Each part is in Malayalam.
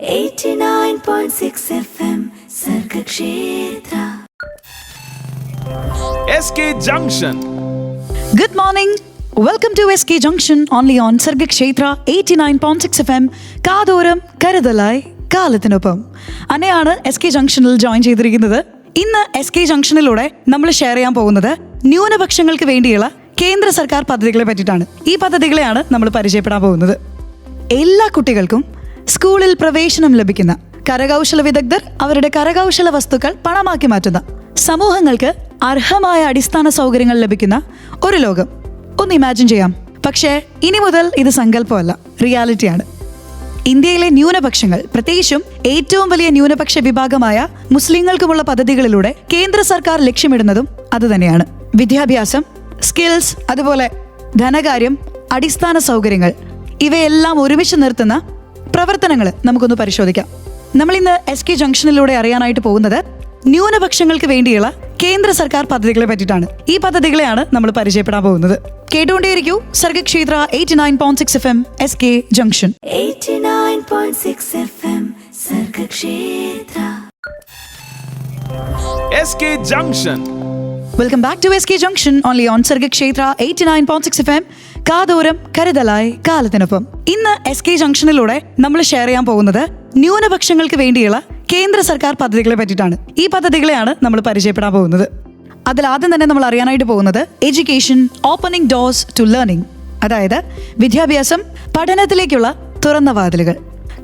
89.6 FM to S K junction only on Sargakshetra eighty SK Junction only on M 89.6 FM കാതോരം കരുതലായി കാലത്തിനൊപ്പം അന്നെയാണ് എസ് കെ ജംഗ്ഷനിൽ ജോയിൻ ചെയ്തിരിക്കുന്നത്. ഇന്ന് എസ് കെ ജംഗ്ഷനിലൂടെ നമ്മൾ ഷെയർ ചെയ്യാൻ പോകുന്നത് ന്യൂനപക്ഷങ്ങൾക്ക് വേണ്ടിയുള്ള കേന്ദ്ര സർക്കാർ പദ്ധതികളെ പറ്റിയിട്ടാണ്. ഈ പദ്ധതികളെയാണ് നമ്മൾ പരിചയപ്പെടാൻ പോകുന്നത്. എല്ലാ കുട്ടികൾക്കും സ്കൂളിൽ പ്രവേശനം ലഭിക്കുന്ന കരകൗശല വിദഗ്ധർ അവരുടെ കരകൗശല വസ്തുക്കൾ പണമാക്കി മാറ്റുന്ന സമൂഹങ്ങൾക്ക് അർഹമായ അടിസ്ഥാന സൗകര്യങ്ങൾ ലഭിക്കുന്ന ഒരു ലോകം. ഒന്ന് ഇമാജിൻ ചെയ്യാം. പക്ഷേ ഇനി മുതൽ ഇത് സങ്കല്പമല്ല. റിയാലിറ്റിയാണ്. ഇന്ത്യയിലെ ന്യൂനപക്ഷങ്ങൾ പ്രത്യേകിച്ചും ഏറ്റവും വലിയ ന്യൂനപക്ഷ വിഭാഗമായ മുസ്ലിങ്ങൾക്കുമുള്ള പദ്ധതികളിലൂടെ കേന്ദ്ര സർക്കാർ ലക്ഷ്യമിടുന്നതും അതുതന്നെയാണ്. വിദ്യാഭ്യാസം സ്കിൽസ് അതുപോലെ ധനകാര്യം അടിസ്ഥാന സൗകര്യങ്ങൾ ഇവയെല്ലാം ഒരുമിച്ച് നിർത്തുന്ന പ്രവർത്തനങ്ങൾ നമുക്കൊന്ന് പരിശോധിക്കാം. നമ്മൾ ഇന്ന് എസ് കെ ജംഗ്ഷനിലൂടെ അറിയാനായിട്ട് പോകുന്നത് ന്യൂനപക്ഷങ്ങൾക്ക് വേണ്ടിയുള്ള കേന്ദ്ര സർക്കാർ പദ്ധതികളെ പറ്റിയിട്ടാണ്. ഈ പദ്ധതികളെയാണ് നമ്മൾ പരിചയപ്പെടാൻ പോകുന്നത്. കേട്ടുകൊണ്ടേയിരിക്കൂ Sargakshetra eighty nine point six F M S K junction. 89.6 FM Sargakshetra S K junction. Welcome back to S K junction only on Sargakshetra eighty nine point six F M കാതോരം കരുതലായി കാലത്തിനൊപ്പം. ഇന്ന് എസ് കെ ജംഗ്ഷനിലൂടെ നമ്മൾ ഷെയർ ചെയ്യാൻ പോകുന്നത് ന്യൂനപക്ഷങ്ങൾക്ക് വേണ്ടിയുള്ള കേന്ദ്ര സർക്കാർ പദ്ധതികളെ പറ്റിയിട്ടാണ്. ഈ പദ്ധതികളെയാണ് നമ്മൾ പരിചയപ്പെടാൻ പോകുന്നത്. അതിൽ ആദ്യം തന്നെ നമ്മൾ അറിയാനായിട്ട് പോകുന്നത് education opening doors to learning അതായത് വിദ്യാഭ്യാസം പഠനത്തിലേക്കുള്ള തുറന്ന വാതിലുകൾ.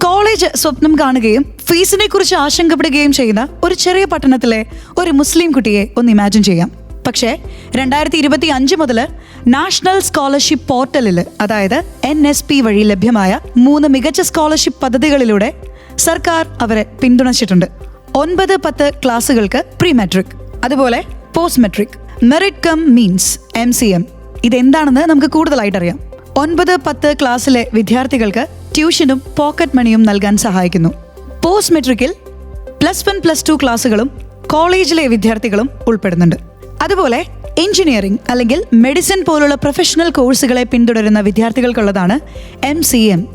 കോളേജ് സ്വപ്നം കാണുകയും ഫീസിനെ കുറിച്ച് ആശങ്കപ്പെടുകയും ചെയ്യുന്ന ഒരു ചെറിയ പട്ടണത്തിലെ ഒരു മുസ്ലിം കുട്ടിയെ ഒന്ന് ഇമാജിൻ ചെയ്യാം. പക്ഷേ രണ്ടായിരത്തി ഇരുപത്തി അഞ്ച് മുതൽ നാഷണൽ സ്കോളർഷിപ്പ് പോർട്ടലിൽ അതായത് എൻ എസ് പി വഴി ലഭ്യമായ മൂന്ന് മികച്ച സ്കോളർഷിപ്പ് പദ്ധതികളിലൂടെ സർക്കാർ അവരെ പിന്തുണച്ചിട്ടുണ്ട്. ഒൻപത് പത്ത് ക്ലാസ്സുകൾക്ക് പ്രീ മെട്രിക് അതുപോലെ post matric merit cum means M C M. ഇതെന്താണെന്ന് നമുക്ക് കൂടുതലായിട്ട് അറിയാം ഒൻപത് പത്ത് ക്ലാസ്സിലെ വിദ്യാർത്ഥികൾക്ക് ട്യൂഷനും പോക്കറ്റ് മണിയും നൽകാൻ സഹായിക്കുന്നു. പോസ്റ്റ് മെട്രിക്കിൽ പ്ലസ് വൺ പ്ലസ് ടു ക്ലാസ്സുകളും കോളേജിലെ വിദ്യാർത്ഥികളും ഉൾപ്പെടുന്നുണ്ട്. അതുപോലെ എഞ്ചിനീയറിംഗ് അല്ലെങ്കിൽ മെഡിസിൻ പോലുള്ള പ്രൊഫഷണൽ കോഴ്സുകളെ പിന്തുടരുന്ന വിദ്യാർത്ഥികൾക്കുള്ളതാണ് എം സി എം.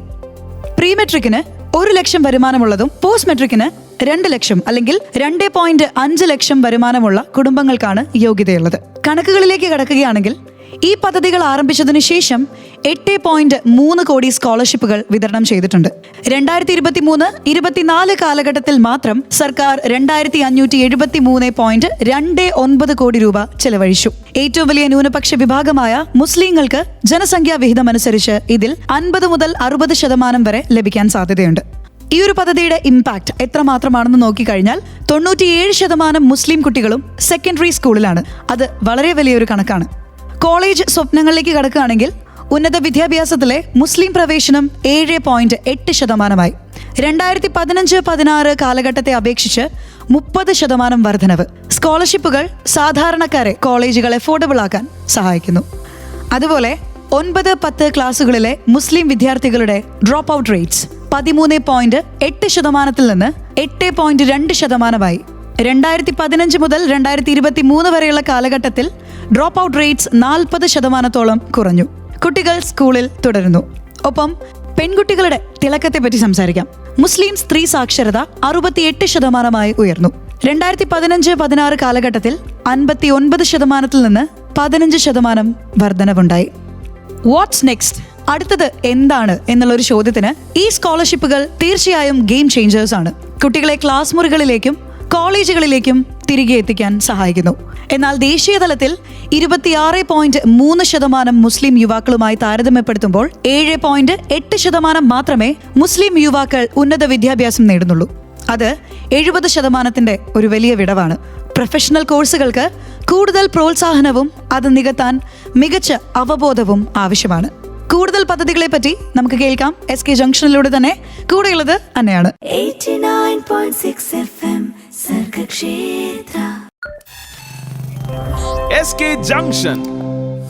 പ്രീ മെട്രിക്കിന് ഒരു ലക്ഷം വരുമാനമുള്ളതും പോസ്റ്റ് മെട്രിക്കിന് രണ്ട് ലക്ഷം അല്ലെങ്കിൽ രണ്ട് പോയിന്റ് അഞ്ച് ലക്ഷം വരുമാനമുള്ള കുടുംബങ്ങൾക്കാണ് യോഗ്യതയുള്ളത്. കണക്കുകളിലേക്ക് കടക്കുകയാണെങ്കിൽ ഈ പദ്ധതികൾ ആരംഭിച്ചതിനു ശേഷം എട്ട് പോയിന്റ് മൂന്ന് കോടി സ്കോളർഷിപ്പുകൾ വിതരണം ചെയ്തിട്ടുണ്ട്. രണ്ടായിരത്തി ഇരുപത്തി മൂന്ന് ഇരുപത്തിനാല് കാലഘട്ടത്തിൽ മാത്രം സർക്കാർ രണ്ടായിരത്തി അഞ്ഞൂറ്റി എഴുപത്തി മൂന്ന് പോയിന്റ് രണ്ട് ഒൻപത് കോടി രൂപ ചെലവഴിച്ചു. ഏറ്റവും വലിയ ന്യൂനപക്ഷ വിഭാഗമായ മുസ്ലിങ്ങൾക്ക് ജനസംഖ്യാ വിഹിതം അനുസരിച്ച് ഇതിൽ അൻപത് മുതൽ അറുപത് ശതമാനം വരെ ലഭിക്കാൻ സാധ്യതയുണ്ട്. ഈ ഒരു പദ്ധതിയുടെ ഇമ്പാക്ട് എത്രമാത്രമാണെന്ന് നോക്കിക്കഴിഞ്ഞാൽ തൊണ്ണൂറ്റിയേഴ് ശതമാനം മുസ്ലിം കുട്ടികളും സെക്കൻഡറി സ്കൂളിലാണ് അത് വളരെ വലിയൊരു കണക്കാണ്. കോളേജ് സ്വപ്നങ്ങളിലേക്ക് കടക്കുകയാണെങ്കിൽ ഉന്നത വിദ്യാഭ്യാസത്തിലെ മുസ്ലിം പ്രവേശനം ഏഴ് പോയിന്റ് എട്ട് ശതമാനമായി. രണ്ടായിരത്തി പതിനഞ്ച് പതിനാറ് കാലഘട്ടത്തെ അപേക്ഷിച്ച് മുപ്പത് ശതമാനം വർധനവ്. സ്കോളർഷിപ്പുകൾ സാധാരണക്കാരെ കോളേജുകൾ അഫോർഡബിൾ ആക്കാൻ സഹായിക്കുന്നു. അതുപോലെ ഒൻപത് പത്ത് ക്ലാസ്സുകളിലെ മുസ്ലിം വിദ്യാർത്ഥികളുടെ ഡ്രോപ്പ് ഔട്ട് റേറ്റ്സ് പതിമൂന്ന് പോയിന്റ് എട്ട് ശതമാനത്തിൽ നിന്ന് എട്ട് പോയിന്റ് രണ്ട് ശതമാനമായി. രണ്ടായിരത്തി പതിനഞ്ച് മുതൽ രണ്ടായിരത്തി ഇരുപത്തി മൂന്ന് വരെയുള്ള കാലഘട്ടത്തിൽ ഡ്രോപ്പ് ഔട്ട് റേറ്റ്സ് നാൽപ്പത് ശതമാനത്തോളം കുറഞ്ഞു. കുട്ടികൾ സ്കൂളിൽ തുടരുന്നു. ഒപ്പം പെൺകുട്ടികളുടെ തിളക്കത്തെ പറ്റി സംസാരിക്കാം. മുസ്ലിം സ്ത്രീ സാക്ഷരത അറുപത്തിയെട്ട് ശതമാനമായി ഉയർന്നു. രണ്ടായിരത്തി പതിനഞ്ച് പതിനാറ് കാലഘട്ടത്തിൽ അൻപത്തി ഒൻപത് ശതമാനത്തിൽ നിന്ന് പതിനഞ്ച് ശതമാനം വർധനവുണ്ടായി. വാട്ട്സ് നെക്സ്റ്റ് അടുത്തത് എന്താണ് എന്നുള്ള ഒരു ചോദ്യത്തിന് ഈ സ്കോളർഷിപ്പുകൾ തീർച്ചയായും ഗെയിം ചേഞ്ചേഴ്സ് ആണ് കുട്ടികളെ ക്ലാസ് മുറികളിലേക്കും കോളേജുകളിലേക്കും തിരികെ എത്തിക്കാൻ സഹായിക്കുന്നു. എന്നാൽ ദേശീയതലത്തിൽ ഇരുപത്തിയാറ് പോയിന്റ് മൂന്ന് ശതമാനം മുസ്ലിം യുവാക്കളുമായി താരതമ്യപ്പെടുത്തുമ്പോൾ ഏഴ് പോയിന്റ് എട്ട് ശതമാനം മാത്രമേ മുസ്ലിം യുവാക്കൾ ഉന്നത വിദ്യാഭ്യാസം നേടുന്നുള്ളൂ. അത് എഴുപത് ശതമാനത്തിന്റെ ഒരു വലിയ വിടവാണ്. പ്രൊഫഷണൽ കോഴ്സുകൾക്ക് കൂടുതൽ പ്രോത്സാഹനവും അത് നികത്താൻ മികച്ച അവബോധവും ആവശ്യമാണ്. കൂടുതൽ പദ്ധതികളെ പറ്റി നമുക്ക് കേൾക്കാം. എസ് കെ ജംഗ്ഷനിലൂടെ തന്നെ. കൂടെയുള്ളത് അന്നയാണ്. 89.6 FM S K junction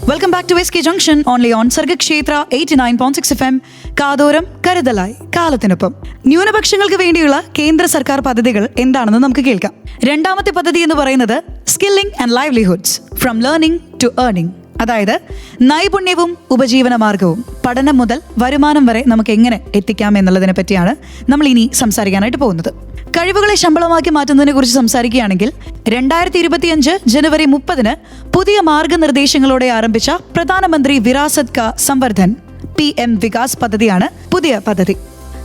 welcome back to S K junction only on Sargakshetra eighty nine point six F M കാതോരം കരുതലായി കാലത്തിനൊപ്പം ന്യൂനപക്ഷങ്ങൾക്ക് വേണ്ടിയുള്ള കേന്ദ്ര സർക്കാർ പദ്ധതികൾ എന്താണെന്ന് നമുക്ക് കേൾക്കാം. രണ്ടാമത്തെ പദ്ധതി എന്ന് പറയുന്നത് skilling and livelihoods from learning to earning അതായത് നൈപുണ്യവും ഉപജീവന മാർഗവും പഠനം മുതൽ വരുമാനം വരെ നമുക്ക് എങ്ങനെ എത്തിക്കാം എന്നുള്ളതിനെ പറ്റിയാണ് നമ്മൾ ഇനി സംസാരിക്കാനായിട്ട് പോകുന്നത്. കഴിവുകളെ ശമ്പളമാക്കി മാറ്റുന്നതിനെ കുറിച്ച് സംസാരിക്കുകയാണെങ്കിൽ രണ്ടായിരത്തി ഇരുപത്തിയഞ്ച് ജനുവരി മുപ്പതിന് പുതിയ മാർഗനിർദ്ദേശങ്ങളോടെ ആരംഭിച്ച പ്രധാനമന്ത്രി വിരാസത് ക സംവർദ്ധൻ പി എം വികാസ് പദ്ധതിയാണ് പുതിയ പദ്ധതി.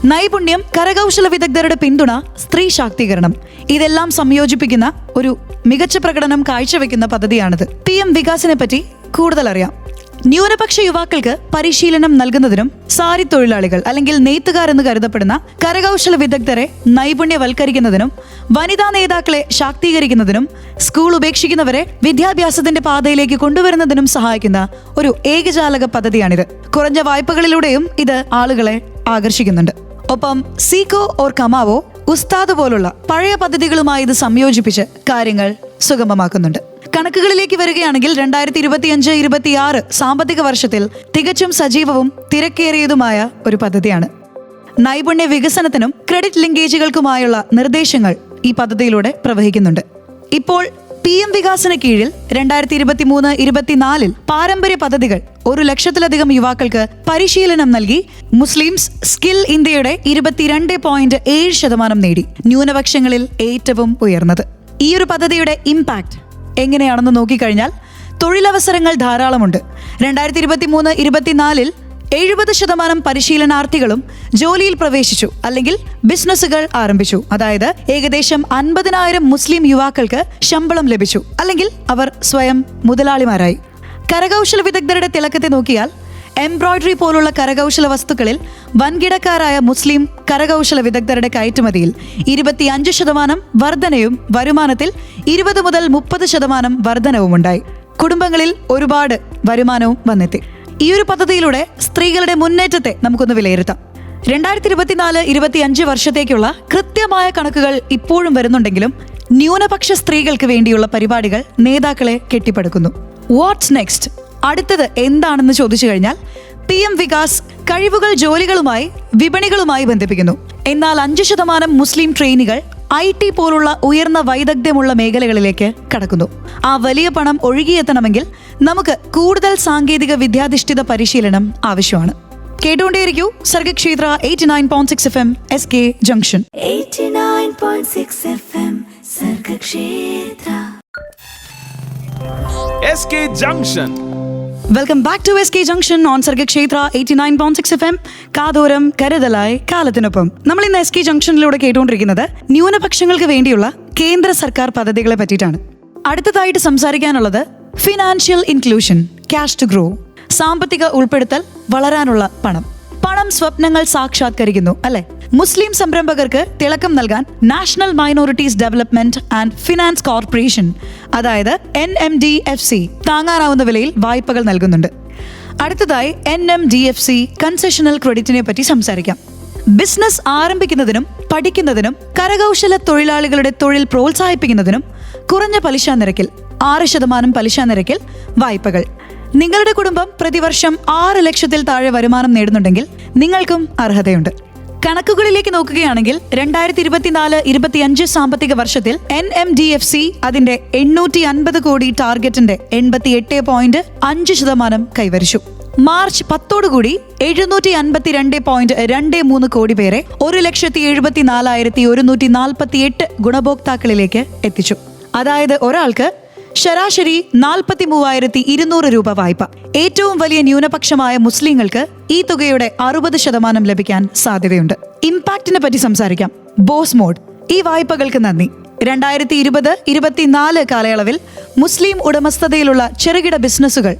നൈപുണ്യം കരകൗശല വിദഗ്ധരുടെ പിന്തുണ സ്ത്രീ ശാക്തീകരണം ഇതെല്ലാം സംയോജിപ്പിക്കുന്ന ഒരു മികച്ച പ്രകടനം കാഴ്ചവെക്കുന്ന പദ്ധതിയാണിത്. പി എം വികാസിനെ പറ്റി കൂടുതൽ അറിയാം ന്യൂനപക്ഷ യുവാക്കൾക്ക് പരിശീലനം നൽകുന്നതിനും സാരി തൊഴിലാളികൾ അല്ലെങ്കിൽ നെയ്ത്തുകാർ എന്ന് കരുതപ്പെടുന്ന കരകൗശല വിദഗ്ധരെ നൈപുണ്യവൽക്കരിക്കുന്നതിനും വനിതാ നേതാക്കളെ ശാക്തീകരിക്കുന്നതിനും സ്കൂൾ ഉപേക്ഷിക്കുന്നവരെ വിദ്യാഭ്യാസത്തിന്റെ പാതയിലേക്ക് കൊണ്ടുവരുന്നതിനും സഹായിക്കുന്ന ഒരു ഏകജാലക പദ്ധതിയാണിത്. കുറഞ്ഞ വായ്പകളിലൂടെയും ഇത് ആളുകളെ ആകർഷിക്കുന്നുണ്ട്. ഒപ്പം സീകോ ഓർ കമാവോ ഉസ്താദ് പോലുള്ള പഴയ പദ്ധതികളുമായി ഇത് സംയോജിപ്പിച്ച് കാര്യങ്ങൾ സുഗമമാക്കുന്നുണ്ട്. കണക്കുകളിലേക്ക് വരികയാണെങ്കിൽ രണ്ടായിരത്തി ഇരുപത്തിയഞ്ച് ഇരുപത്തിയാറ് സാമ്പത്തിക വർഷത്തിൽ തികച്ചും സജീവവും തിരക്കേറിയതുമായ ഒരു പദ്ധതിയാണ്. നൈപുണ്യ വികസനത്തിനും ക്രെഡിറ്റ് ലിങ്കേജുകൾക്കുമായുള്ള നിർദ്ദേശങ്ങൾ ഈ പദ്ധതിയിലൂടെ പ്രവഹിക്കുന്നുണ്ട്. ഇപ്പോൾ പി എം വികാസിന് കീഴിൽ രണ്ടായിരത്തി ഇരുപത്തി മൂന്ന് ഇരുപത്തിനാലിൽ പാരമ്പര്യ പദ്ധതികൾ ഒരു ലക്ഷത്തിലധികം യുവാക്കൾക്ക് പരിശീലനം നൽകി മുസ്ലിംസ് സ്കിൽ ഇന്ത്യയുടെ ഇരുപത്തിരണ്ട് പോയിന്റ് ഏഴ് ശതമാനം നേടി. ന്യൂനപക്ഷങ്ങളിൽ ഏറ്റവും ഉയർന്നത്. ഈ ഒരു പദ്ധതിയുടെ ഇമ്പാക്ട് എങ്ങനെയാണെന്ന് നോക്കിക്കഴിഞ്ഞാൽ തൊഴിലവസരങ്ങൾ ധാരാളമുണ്ട്. രണ്ടായിരത്തി ഇരുപത്തി മൂന്ന് ഇരുപത്തിനാലിൽ എഴുപത് ശതമാനം പരിശീലനാർത്ഥികളും ജോലിയിൽ പ്രവേശിച്ചു അല്ലെങ്കിൽ ബിസിനസ്സുകൾ ആരംഭിച്ചു. അതായത് ഏകദേശം അൻപതിനായിരം മുസ്ലിം യുവാക്കൾക്ക് ശമ്പളം ലഭിച്ചു. അല്ലെങ്കിൽ അവർ സ്വയം മുതലാളിമാരായി. കരകൗശല വിദഗ്ധരുടെ തിളക്കത്തെ നോക്കിയാൽ എംബ്രോയിഡറി പോലുള്ള കരകൗശല വസ്തുക്കളിൽ വൻകിടക്കാരായ മുസ്ലിം കരകൗശല വിദഗ്ധരുടെ കയറ്റുമതിയിൽ ഇരുപത്തിയഞ്ച് ശതമാനം വർധനയും വരുമാനത്തിൽ ഇരുപത് മുതൽ മുപ്പത് ശതമാനം വർധനവുമുണ്ടായി കുടുംബങ്ങളിൽ ഒരുപാട് വരുമാനവും വന്നെത്തി. ഈ ഒരു പദ്ധതിയിലൂടെ സ്ത്രീകളുടെ മുന്നേറ്റത്തെ നമുക്കൊന്ന് വിലയിരുത്താം. രണ്ടായിരത്തി ഇരുപത്തിനാല് ഇരുപത്തിയഞ്ച് വർഷത്തേക്കുള്ള കൃത്യമായ കണക്കുകൾ ഇപ്പോഴും വരുന്നുണ്ടെങ്കിലും ന്യൂനപക്ഷ സ്ത്രീകൾക്ക് വേണ്ടിയുള്ള പരിപാടികൾ നേതാക്കളെ കെട്ടിപ്പടുക്കുന്നു. വാട്ട്സ് നെക്സ്റ്റ് അടുത്തത് എന്താണെന്ന് ചോദിച്ചു കഴിഞ്ഞാൽ പി എം വികാസ് കഴിവുകൾ ജോലികളുമായി വിപണികളുമായി ബന്ധിപ്പിക്കുന്നു. എന്നാൽ അഞ്ച് ശതമാനം മുസ്ലിം ട്രെയിനുകൾ ഐ ടി പോലുള്ള ഉയർന്ന വൈദഗ്ധ്യമുള്ള മേഖലകളിലേക്ക് കടക്കുന്നു. ആ വലിയ പണം ഒഴുകിയെത്തണമെങ്കിൽ നമുക്ക് കൂടുതൽ സാങ്കേതിക വിദ്യാധിഷ്ഠിത പരിശീലനം ആവശ്യമാണ്. കേട്ടുകൊണ്ടേയിരിക്കൂ Sargakshetra eighty nine point six F M S K junction 89.6 SK Junction. Welcome back to S K junction on Sargakshetra eighty nine point six F M കാതോരം കരുതലായി കാലത്തിനൊപ്പം നമ്മൾ ഇന്ന് എസ് കെ ജംഗ്ഷനിലൂടെ കേട്ടുകൊണ്ടിരിക്കുന്നത് ന്യൂനപക്ഷങ്ങൾക്ക് വേണ്ടിയുള്ള കേന്ദ്ര സർക്കാർ പദ്ധതികളെ പറ്റിയിട്ടാണ്. അടുത്തതായിട്ട് സംസാരിക്കാനുള്ളത് financial inclusion cash to grow സാമ്പത്തിക ഉൾപ്പെടുത്തൽ വളരാനുള്ള പണം. പണം സ്വപ്നങ്ങൾ സാക്ഷാത്കരിക്കുന്നു അല്ലെ? മുസ്ലിം സംരംഭകർക്ക് തിളക്കം നൽകാൻ national minorities development and finance corporation അതായത് N M D F C താങ്ങാനാവുന്ന വിലയിൽ വായ്പകൾ നൽകുന്നുണ്ട്. അടുത്തതായി N M D F C concessional ക്രെഡിറ്റിനെ പറ്റി സംസാരിക്കാം. ബിസിനസ് ആരംഭിക്കുന്നതിനും പഠിക്കുന്നതിനും കരകൗശല തൊഴിലാളികളുടെ തൊഴിൽ പ്രോത്സാഹിപ്പിക്കുന്നതിനും കുറഞ്ഞ പലിശ നിരക്കിൽ ആറ് ശതമാനം പലിശ നിരക്കിൽ വായ്പകൾ. നിങ്ങളുടെ കുടുംബം പ്രതിവർഷം ആറ് ലക്ഷത്തിൽ താഴെ വരുമാനം നേടുന്നുണ്ടെങ്കിൽ നിങ്ങൾക്കും അർഹതയുണ്ട്. കണക്കുകളിലേക്ക് നോക്കുകയാണെങ്കിൽ രണ്ടായിരത്തി ഇരുപത്തിനാല് ഇരുപത്തിയഞ്ച് സാമ്പത്തിക വർഷത്തിൽ N M D F C അതിന്റെ എണ്ണൂറ്റി അൻപത് കോടി ടാർഗറ്റിന്റെ എൺപത്തി എട്ട് പോയിന്റ് അഞ്ച് ശതമാനം കൈവരിച്ചു. മാർച്ച് പത്തോടുകൂടി എഴുന്നൂറ്റി അൻപത്തിരണ്ട് പോയിന്റ് രണ്ട് മൂന്ന് കോടി പേരെ ഒരു ലക്ഷത്തി എഴുപത്തി നാലായിരത്തി ഒരുന്നൂറ്റി നാൽപ്പത്തി എട്ട് ഗുണഭോക്താക്കളിലേക്ക് എത്തിച്ചു. അതായത് ഒരാൾക്ക് ശരാശരി നാൽപ്പത്തി മൂവായിരത്തി ഇരുന്നൂറ് രൂപ വായ്പ. ഏറ്റവും വലിയ ന്യൂനപക്ഷമായ മുസ്ലിങ്ങൾക്ക് ഈ തുകയുടെ അറുപത് ശതമാനം ലഭിക്കാൻ സാധ്യതയുണ്ട്. ഇമ്പാക്റ്റിനെ പറ്റി സംസാരിക്കാം. Boss mode. ഈ വായ്പകൾക്ക് നന്ദി. രണ്ടായിരത്തി ഇരുപത് ഇരുപത്തിനാല് കാലയളവിൽ മുസ്ലിം ഉടമസ്ഥതയിലുള്ള ചെറുകിട ബിസിനസ്സുകൾ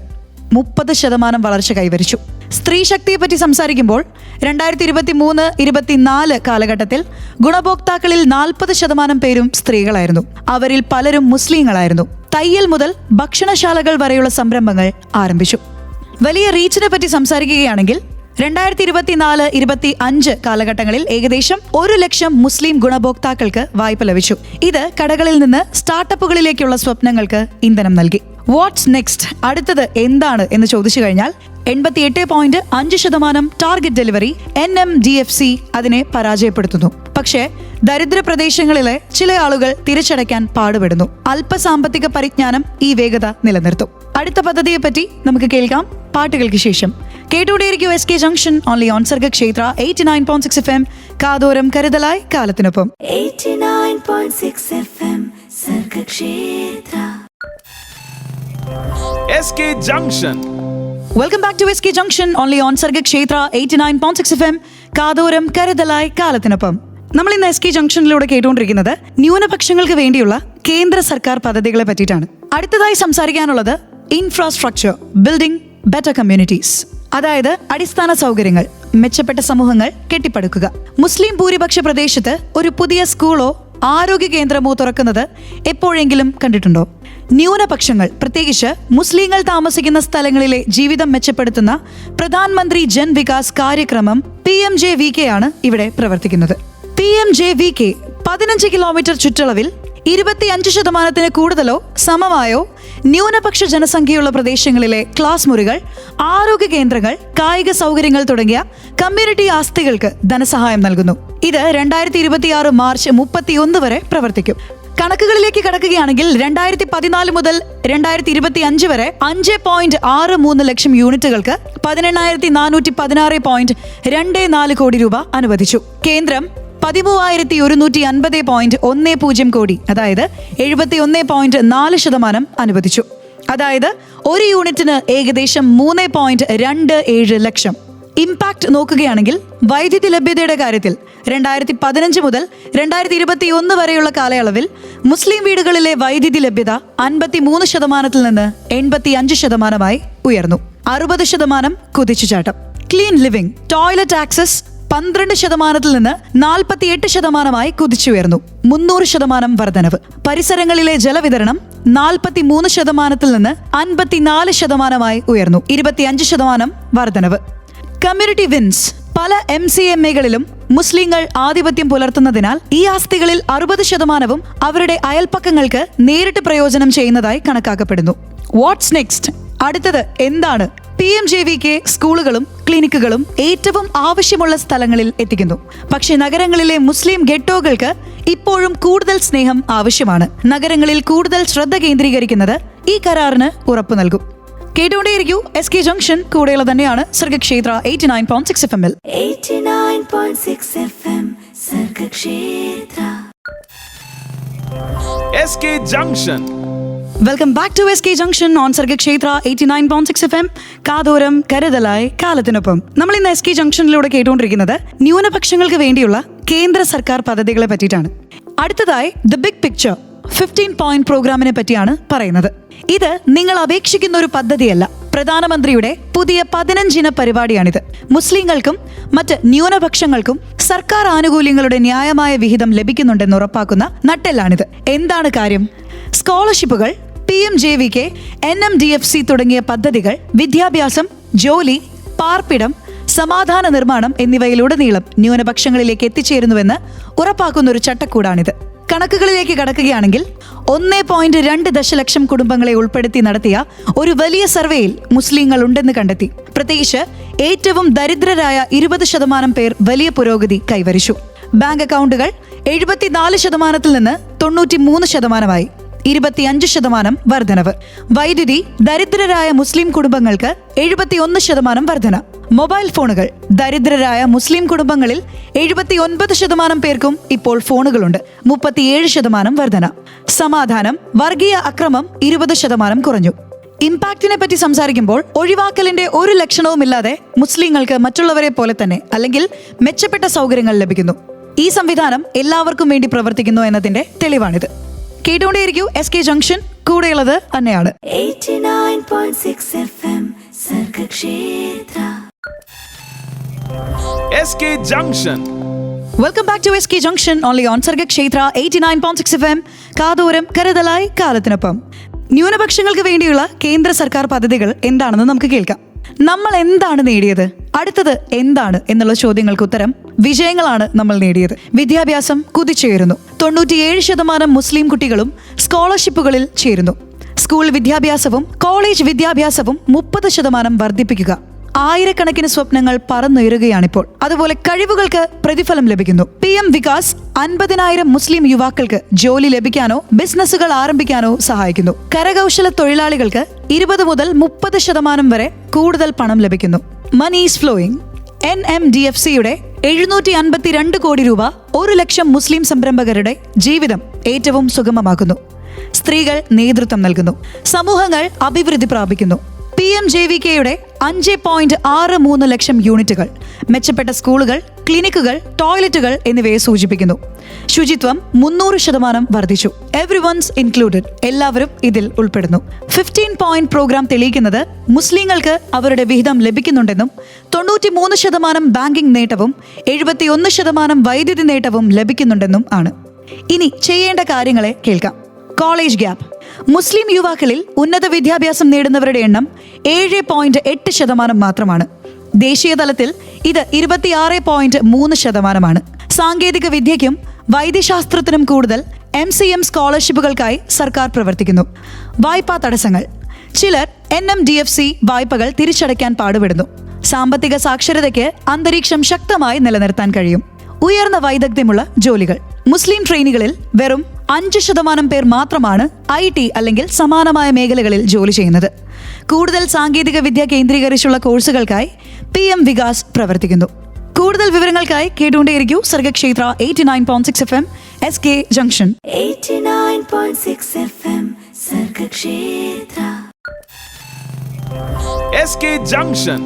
മുപ്പത് ശതമാനം വളർച്ച കൈവരിച്ചു. സ്ത്രീ ശക്തിയെ പറ്റി സംസാരിക്കുമ്പോൾ രണ്ടായിരത്തി ഇരുപത്തി മൂന്ന് ഇരുപത്തിനാല് കാലഘട്ടത്തിൽ ഗുണഭോക്താക്കളിൽ നാൽപ്പത് ശതമാനം പേരും സ്ത്രീകളായിരുന്നു. അവരിൽ പലരും മുസ്ലിങ്ങളായിരുന്നു. തയ്യൽ മുതൽ ഭക്ഷണശാലകൾ വരെയുള്ള സംരംഭങ്ങൾ ആരംഭിച്ചു. വലിയ റീച്ചിനെ പറ്റി സംസാരിക്കുകയാണെങ്കിൽ രണ്ടായിരത്തി ഇരുപത്തിനാല് ഇരുപത്തി അഞ്ച് കാലഘട്ടങ്ങളിൽ ഏകദേശം ഒരു ലക്ഷം മുസ്ലിം ഗുണഭോക്താക്കൾക്ക് വായ്പ ലഭിച്ചു. ഇത് കടകളിൽ നിന്ന് സ്റ്റാർട്ടപ്പുകളിലേക്കുള്ള സ്വപ്നങ്ങൾക്ക് ഇന്ധനം നൽകി. വാട്ട്സ് നെക്സ്റ്റ് അടുത്തത് എന്താണ് എന്ന് ചോദിച്ചു കഴിഞ്ഞാൽ എൺപത്തി എട്ട് പോയിന്റ് അഞ്ച് ശതമാനം target delivery N M D F C അതിനെ പരാജയപ്പെടുത്തുന്നു. പക്ഷേ ദരിദ്ര പ്രദേശങ്ങളിലെ ചില ആളുകൾ തിരിച്ചടയ്ക്കാൻ പാടുപെടുന്നു. അല്പ സാമ്പത്തിക പരിജ്ഞാനം ഈ വേഗത നിലനിർത്തും. അടുത്ത പദ്ധതിയെ പറ്റി നമുക്ക് കേൾക്കാം. പാട്ടുകൾക്ക് ശേഷം. കേട്ടുകൊണ്ടേയിരിക്കും S K junction only on Sargakshetra eighty nine point six F M കാതോരം കരുതലായി കാലത്തിനൊപ്പം. 89.6 FM Sargakshetra. S K junction welcome back to S K junction only on Sargakshetra eighty nine point six F M കാതോരം കരുതലായി കാലത്തിനൊപ്പം നമ്മൾ ഇന്ന് എസ് കെ ജംഗ്ഷനിലൂടെ കേട്ടുകൊണ്ടിരിക്കുന്നത് ന്യൂനപക്ഷങ്ങൾക്ക് വേണ്ടിയുള്ള കേന്ദ്ര സർക്കാർ പദ്ധതികളെ പറ്റിയിട്ടാണ്. അടുത്തതായി സംസാരിക്കാനുള്ളത് ഇൻഫ്രാസ്ട്രക്ചർ ബിൽഡിംഗ് ബെറ്റർ കമ്മ്യൂണിറ്റീസ് അതായത് അടിസ്ഥാന സൗകര്യങ്ങൾ മെച്ചപ്പെട്ട സമൂഹങ്ങൾ കെട്ടിപ്പടുക്കുക. മുസ്ലിം ഭൂരിപക്ഷ പ്രദേശത്ത് ഒരു പുതിയ സ്കൂളോ ആരോഗ്യ കേന്ദ്രമോ തുറക്കുന്നത് എപ്പോഴെങ്കിലും കണ്ടിട്ടുണ്ടോ? ന്യൂനപക്ഷങ്ങൾ പ്രത്യേകിച്ച് മുസ്ലിങ്ങൾ താമസിക്കുന്ന സ്ഥലങ്ങളിലെ ജീവിതം മെച്ചപ്പെടുത്തുന്ന പ്രധാനമന്ത്രി Jan Vikas Karyakram P M J V K ആണ് ഇവിടെ പ്രവർത്തിക്കുന്നത്. P M J V K പതിനഞ്ച് കിലോമീറ്റർ ചുറ്റളവിൽ ഇരുപത്തിയഞ്ച് ശതമാനത്തിന് കൂടുതലോ സമമായോ ന്യൂനപക്ഷ ജനസംഖ്യയുള്ള പ്രദേശങ്ങളിലെ ക്ലാസ് മുറികൾ ആരോഗ്യ കേന്ദ്രങ്ങൾ കായിക സൗകര്യങ്ങൾ തുടങ്ങിയ കമ്മ്യൂണിറ്റി ആസ്തികൾക്ക് ധനസഹായം നൽകുന്നു. ഇത് രണ്ടായിരത്തി ഇരുപത്തിയാറ് മാർച്ച് മുപ്പത്തിയൊന്ന് വരെ പ്രവർത്തിക്കും. കണക്കുകളിലേക്ക് കടക്കുകയാണെങ്കിൽ രണ്ടായിരത്തി പതിനാല് മുതൽ രണ്ടായിരത്തി ഇരുപത്തി അഞ്ച് വരെ അഞ്ച് പോയിന്റ് ആറ് മൂന്ന് ലക്ഷം യൂണിറ്റുകൾക്ക് പതിനെണ്ണായിരത്തി നാനൂറ്റി പതിനാറ് പോയിന്റ് രണ്ട് നാല് കോടി രൂപ അനുവദിച്ചു. കേന്ദ്രം പതിമൂവായിരത്തി ഒരുന്നൂറ്റി അൻപത് പോയിന്റ് ഒന്ന് പൂജ്യം കോടി അതായത് എഴുപത്തി ഒന്ന് പോയിന്റ് നാല് ശതമാനം അനുവദിച്ചു. അതായത് ഒരു യൂണിറ്റിന് ഏകദേശം മൂന്ന് പോയിന്റ് രണ്ട് ഏഴ് ലക്ഷം. ഇമ്പാക്ട് നോക്കുകയാണെങ്കിൽ വൈദ്യുതി ലഭ്യതയുടെ കാര്യത്തിൽ രണ്ടായിരത്തി പതിനഞ്ച് മുതൽ രണ്ടായിരത്തി ഇരുപത്തി ഒന്ന് വരെയുള്ള കാലയളവിൽ മുസ്ലിം വീടുകളിലെ വൈദ്യുതി ലഭ്യത അൻപത്തി മൂന്ന് ശതമാനത്തിൽ നിന്ന് എൺപത്തി അഞ്ച് ശതമാനമായി ഉയർന്നു. അറുപത് ശതമാനം കുതിച്ചുചാട്ടം. ക്ലീൻ ലിവിംഗ് ടോയ്ലറ്റ് ആക്സസ് പന്ത്രണ്ട് ശതമാനത്തിൽ നിന്ന് നാൽപ്പത്തിയെട്ട് ശതമാനമായി കുതിച്ചുയർന്നു. മുന്നൂറ് ശതമാനം വർധനവ്. പരിസരങ്ങളിലെ ജലവിതരണം നാൽപ്പത്തി മൂന്ന് ശതമാനത്തിൽ നിന്ന് അൻപത്തിനാല് ശതമാനമായി ഉയർന്നു. ഇരുപത്തിയഞ്ച് ശതമാനം വർധനവ്. Community wins. പല എം സി എം എകളിലും മുസ്ലിങ്ങൾ ആധിപത്യം പുലർത്തുന്നതിനാൽ ഈ ആസ്തികളിൽ അറുപത് ശതമാനവും അവരുടെ അയൽപ്പക്കങ്ങൾക്ക് നേരിട്ട് പ്രയോജനം ചെയ്യുന്നതായി കണക്കാക്കപ്പെടുന്നു. What's next. അടുത്തത് എന്താണ്? P M J V K സ്കൂളുകളും ക്ലിനിക്കുകളും ഏറ്റവും ആവശ്യമുള്ള സ്ഥലങ്ങളിൽ എത്തിക്കുന്നു. പക്ഷെ നഗരങ്ങളിലെ മുസ്ലിം ഗെട്ടോകൾക്ക് ഇപ്പോഴും കൂടുതൽ സ്നേഹം ആവശ്യമാണ്. നഗരങ്ങളിൽ കൂടുതൽ ശ്രദ്ധ കേന്ദ്രീകരിക്കുന്നത് ഈ കരാറിന് ഉറപ്പു നൽകും. കേട്ടുകൊണ്ടേയിരിക്കൂ എസ് കെ ജംഗ്ഷൻ കൂടെയുള്ള തന്നെയാണ് Sargakshetra eighty nine point six F M L 89.6 FM Sargakshetra S K junction welcome back to S K junction on Sargakshetra eighty nine point six F M കാതോരം കരുതലായി കാലത്തിനൊപ്പം നമ്മൾ ഇന്ന് എസ് കെ ജംഗ്ഷനിലൂടെ കേട്ടുകൊണ്ടിരിക്കുന്നത് ന്യൂനപക്ഷങ്ങൾക്ക് വേണ്ടിയുള്ള കേന്ദ്ര സർക്കാർ പദ്ധതികളെ പറ്റിയിട്ടാണ്. അടുത്തതായി the big picture fifteen point പ്രോഗ്രാമിനെ പറ്റിയാണ് പറയുന്നത്. ഇത് നിങ്ങൾ അപേക്ഷിക്കുന്ന ഒരു പദ്ധതിയല്ല പ്രധാനമന്ത്രിയുടെ പുതിയ പതിനഞ്ചിന പരിപാടിയാണിത്. മുസ്ലിങ്ങൾക്കും മറ്റ് ന്യൂനപക്ഷങ്ങൾക്കും സർക്കാർ ആനുകൂല്യങ്ങളുടെ ന്യായമായ വിഹിതം ലഭിക്കുന്നുണ്ടെന്ന് ഉറപ്പാക്കുന്ന നട്ടെല്ലാണിത്. എന്താണ് കാര്യം? സ്കോളർഷിപ്പുകൾ P M J V K N M D F C തുടങ്ങിയ പദ്ധതികൾ വിദ്യാഭ്യാസം ജോലി പാർപ്പിടം സമാധാന നിർമ്മാണം എന്നിവയിലുടനീളം ന്യൂനപക്ഷങ്ങളിലേക്ക് എത്തിച്ചേരുന്നുവെന്ന് ഉറപ്പാക്കുന്ന ഒരു ചട്ടക്കൂടാണിത്. കണക്കുകളിലേക്ക് കടക്കുകയാണെങ്കിൽ ഒന്നേ പോയിന്റ് രണ്ട് ദശലക്ഷം കുടുംബങ്ങളെ ഉൾപ്പെടുത്തി നടത്തിയ ഒരു വലിയ സർവേയിൽ മുസ്ലിങ്ങൾ ഉണ്ടെന്ന് കണ്ടെത്തി. പ്രത്യേകിച്ച് ഏറ്റവും ദരിദ്രരായ ഇരുപത് ശതമാനം പേർ വലിയ പുരോഗതി കൈവരിച്ചു. ബാങ്ക് അക്കൗണ്ടുകൾ എഴുപത്തിനാല് ശതമാനത്തിൽ നിന്ന് തൊണ്ണൂറ്റി മൂന്ന് ശതമാനമായി. ഇരുപത്തിയഞ്ച് ശതമാനം വർധനവ്. വൈദ്യുതി ദരിദ്രരായ മുസ്ലിം കുടുംബങ്ങൾക്ക് എഴുപത്തിയൊന്ന് ശതമാനം വർധന. മൊബൈൽ ഫോണുകൾ ദരിദ്രരായ മുസ്ലിം കുടുംബങ്ങളിൽ എഴുപത്തിയൊൻപത് ശതമാനം പേർക്കും ഇപ്പോൾ ഫോണുകളുണ്ട്. മുപ്പത്തിയേഴ് ശതമാനം വർധന. സമാധാനം വർഗീയ അക്രമം ഇരുപത് ശതമാനം കുറഞ്ഞു. ഇമ്പാക്റ്റിനെ പറ്റി സംസാരിക്കുമ്പോൾ ഒഴിവാക്കലിന്റെ ഒരു ലക്ഷണവുമില്ലാതെ മുസ്ലിങ്ങൾക്ക് മറ്റുള്ളവരെ പോലെ തന്നെ അല്ലെങ്കിൽ മെച്ചപ്പെട്ട സൗകര്യങ്ങൾ ലഭിക്കുന്നു. ഈ സംവിധാനം എല്ലാവർക്കും വേണ്ടി പ്രവർത്തിക്കുന്നു എന്നതിന്റെ തെളിവാണിത്. കേട്ടുകൊണ്ടേയിരിക്കൂ എസ് കെ ജംഗ്ഷൻ കൂടെയുള്ളത് തന്നെയാണ്. 89.6 FM Sargakshetra. S K junction welcome back to S K junction only on Sargakshetra eighty nine point six F M കാതോരം കരുതലായി കാലത്തിനൊപ്പം. ന്യൂനപക്ഷങ്ങൾക്ക് വേണ്ടിയുള്ള കേന്ദ്ര സർക്കാർ പദ്ധതികൾ എന്താണെന്ന് നമുക്ക് കേൾക്കാം. നമ്മൾ എന്താണ് നേടിയത്? അടുത്തത് എന്താണ് എന്നുള്ള ചോദ്യങ്ങൾക്ക് ഉത്തരം വിജയങ്ങളാണ് നമ്മൾ നേടിയത്. വിദ്യാഭ്യാസം കുതിച്ചേരുന്നു തൊണ്ണൂറ്റിയേഴ് ശതമാനം മുസ്ലിം കുട്ടികളും സ്കോളർഷിപ്പുകളിൽ ചേരുന്നു. സ്കൂൾ വിദ്യാഭ്യാസവും കോളേജ് വിദ്യാഭ്യാസവും മുപ്പത് ശതമാനം വർദ്ധിപ്പിക്കുക. ആയിരക്കണക്കിന് സ്വപ്നങ്ങൾ പറന്നുയരുകയാണിപ്പോൾ. അതുപോലെ കഴിവുകൾക്ക് പ്രതിഫലം ലഭിക്കുന്നു. പി എം വികാസ് അൻപതിനായിരം മുസ്ലിം യുവാക്കൾക്ക് ജോലി ലഭിക്കാനോ ബിസിനസ്സുകൾ ആരംഭിക്കാനോ സഹായിക്കുന്നു. കരകൗശല തൊഴിലാളികൾക്ക് ഇരുപത് മുതൽ മുപ്പത് ശതമാനം വരെ കൂടുതൽ പണം ലഭിക്കുന്നു. Money is flowing N M D F സിയുടെ എഴുന്നൂറ്റി അൻപത്തിരണ്ട് കോടി രൂപ ഒരു ലക്ഷം മുസ്ലിം സംരംഭകരുടെ ജീവിതം ഏറ്റവും സുഗമമാക്കുന്നു. സ്ത്രീകൾ നേതൃത്വം നൽകുന്നു. സമൂഹങ്ങൾ അഭിവൃദ്ധി പ്രാപിക്കുന്നു. പി എം ജെ വി കെയുടെ അഞ്ച് പോയിന്റ് ആറ് മൂന്ന് ലക്ഷം യൂണിറ്റുകൾ മെച്ചപ്പെട്ട സ്കൂളുകൾ ക്ലിനിക്കുകൾ ടോയ്ലറ്റുകൾ എന്നിവയെ സൂചിപ്പിക്കുന്നു. ശുചിത്വം മുന്നൂറ് ശതമാനം വർദ്ധിച്ചു. എവ്രി വൺസ് ഇൻക്ലൂഡഡ് എല്ലാവരും ഇതിൽ ഉൾപ്പെടുന്നു. ഫിഫ്റ്റീൻ പോയിന്റ് പ്രോഗ്രാം തെളിയിക്കുന്നത് മുസ്ലിങ്ങൾക്ക് അവരുടെ വിഹിതം ലഭിക്കുന്നുണ്ടെന്നും തൊണ്ണൂറ്റി മൂന്ന് ശതമാനം ബാങ്കിംഗ് നേട്ടവും എഴുപത്തിയൊന്ന് ശതമാനം വൈദ്യുതി നേട്ടവും ലഭിക്കുന്നുണ്ടെന്നും ആണ്. ഇനി ചെയ്യേണ്ട കാര്യങ്ങളെ കേൾക്കാം. കോളേജ് ഗ്യാപ്പ് മുസ്ലിം യുവാക്കളിൽ ഉന്നത വിദ്യാഭ്യാസം നേടുന്നവരുടെ എണ്ണം ഏഴ് പോയിന്റ് എട്ട് ശതമാനം മാത്രമാണ്. ദേശീയ തലത്തിൽ ഇത് ഇരുപത്തിയാറ് പോയിന്റ് മൂന്ന് ശതമാനമാണ്. സാങ്കേതിക വിദ്യയ്ക്കും വൈദ്യശാസ്ത്രത്തിനും കൂടുതൽ എം സി എം സ്കോളർഷിപ്പുകൾക്കായി സർക്കാർ പ്രവർത്തിക്കുന്നു. വായ്പാ തടസ്സങ്ങൾ. ചിലർ N M D F C വായ്പകൾ തിരിച്ചടയ്ക്കാൻ പാടുപെടുന്നു. സാമ്പത്തിക സാക്ഷരതയ്ക്ക് അന്തരീക്ഷം ശക്തമായി നിലനിർത്താൻ കഴിയും. ഉയർന്ന വൈദഗ്ധ്യമുള്ള ജോലികൾ. മുസ്ലിം ട്രെയിനികളിൽ വെറും അഞ്ച് ശതമാനം പേർ മാത്രമാണ് ഐ ടി അല്ലെങ്കിൽ സമാനമായ മേഖലകളിൽ ജോലി ചെയ്യുന്നത്. കൂടുതൽ സാങ്കേതിക വിദ്യ കേന്ദ്രീകരിച്ചുള്ള കോഴ്സുകൾക്കായി പി എം വികാസ് പ്രവർത്തിക്കുന്നു. കൂടുതൽ വിവരങ്ങൾക്കായി കേട്ടുകൊണ്ടേയിരിക്കൂ Sargakshetra eighty nine point six F M S K junction 89.6 FM junction SK Junction.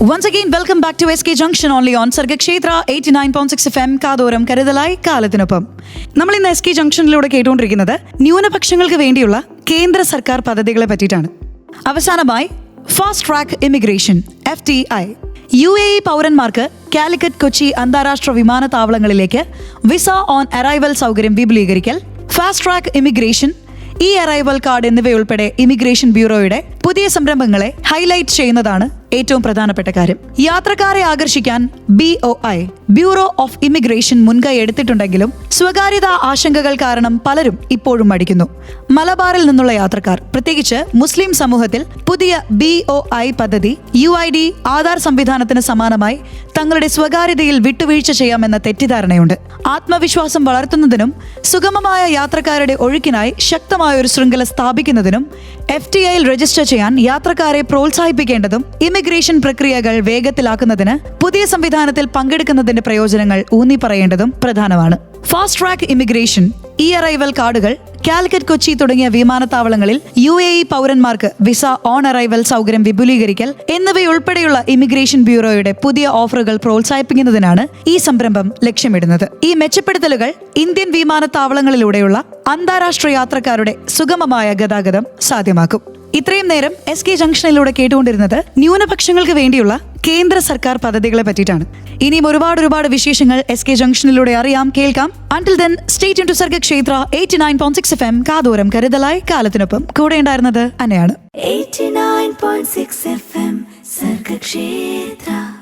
Once again, welcome back to SK Junction only on Sargakshetra eighty nine point six F M കാതോരം കരുതലായി കാലത്തിനൊപ്പം നമ്മൾ ഇന്ന് എസ് കെ ജംഗ്ഷനിലൂടെ കേട്ടുകൊണ്ടിരിക്കുന്നത് ന്യൂനപക്ഷങ്ങൾക്ക് വേണ്ടിയുള്ള കേന്ദ്ര സർക്കാർ പദ്ധതികളെ പറ്റിയിട്ടാണ്. അവസാനമായി fast track immigration F T I U A E പൗരന്മാർക്ക് കാലിക്കറ്റ് കൊച്ചി അന്താരാഷ്ട്ര വിമാനത്താവളങ്ങളിലേക്ക് വിസ ഓൺ അറൈവൽ സൗകര്യം വിപുലീകരിക്കൽ fast track immigration e arrival card എന്നിവയുൾപ്പെടെ ഇമിഗ്രേഷൻ ബ്യൂറോയുടെ പുതിയ സംരംഭങ്ങളെ ഹൈലൈറ്റ് ചെയ്യുന്നതാണ് ഏറ്റവും പ്രധാനപ്പെട്ട കാര്യം. യാത്രക്കാരെ ആകർഷിക്കാൻ B O I bureau of immigration മുൻകൈ എടുത്തിട്ടുണ്ടെങ്കിലും സ്വകാര്യതാ ആശങ്കകൾ കാരണം പലരും ഇപ്പോഴും മടിക്കുന്നു. മലബാറിൽ നിന്നുള്ള യാത്രക്കാർ പ്രത്യേകിച്ച് മുസ്ലിം സമൂഹത്തിൽ പുതിയ ബി ഒ ഐ പദ്ധതി യു ഐ ഡി ആധാർ സംവിധാനത്തിന് സമാനമായി തങ്ങളുടെ സ്വകാര്യതയിൽ വിട്ടുവീഴ്ച ചെയ്യാമെന്ന തെറ്റിദ്ധാരണയുണ്ട്. ആത്മവിശ്വാസം വളർത്തുന്നതിനും സുഗമമായ യാത്രക്കാരുടെ ഒഴുക്കിനായി ശക്തമായ ഒരു ശൃംഖല സ്ഥാപിക്കുന്നതിനും എഫ് ടി ഐയിൽ രജിസ്റ്റർ ചെയ്യാൻ യാത്രക്കാരെ പ്രോത്സാഹിപ്പിക്കേണ്ടതും ഇമിഗ്രേഷൻ പ്രക്രിയകൾ വേഗത്തിലാക്കുന്നതിന് പുതിയ സംവിധാനത്തിൽ പങ്കെടുക്കുന്നതിന്റെ പ്രയോജനങ്ങൾ ഊന്നിപ്പറയേണ്ടതും പ്രധാനമാണ്. Fast track immigration E arrival കാർഡുകൾ കാലിക്കറ്റ് കൊച്ചി തുടങ്ങിയ വിമാനത്താവളങ്ങളിൽ യു എ ഇ പൗരന്മാർക്ക് വിസ ഓൺ അറൈവൽ സൗകര്യം വിപുലീകരിക്കൽ എന്നിവയുൾപ്പെടെയുള്ള ഇമിഗ്രേഷൻ ബ്യൂറോയുടെ പുതിയ ഓഫറുകൾ പ്രോത്സാഹിപ്പിക്കുന്നതിനാണ് ഈ സംരംഭം ലക്ഷ്യമിടുന്നത്. ഈ മെച്ചപ്പെടുത്തലുകൾ ഇന്ത്യൻ വിമാനത്താവളങ്ങളിലൂടെയുള്ള അന്താരാഷ്ട്ര യാത്രക്കാരുടെ സുഗമമായ ഗതാഗതം സാധ്യമാക്കും. ഇത്രയും നേരം എസ് കെ ജംഗ്ഷനിലൂടെ കേട്ടുകൊണ്ടിരുന്നത് ന്യൂനപക്ഷങ്ങൾക്ക് വേണ്ടിയുള്ള കേന്ദ്ര സർക്കാർ പദ്ധതികളെ പറ്റിയിട്ടാണ്. ഇനിയും ഒരുപാട് ഒരുപാട് വിശേഷങ്ങൾ എസ് കെ ജംഗ്ഷനിലൂടെ അറിയാം കേൾക്കാം. Until then state in to Sargakshetra eighty nine point six F M കാതോരം കരുതലായി കാലത്തിനൊപ്പം. കൂടെ ഉണ്ടായിരുന്നത് അന്നെയാണ്. സർഗക്ഷേത്ര.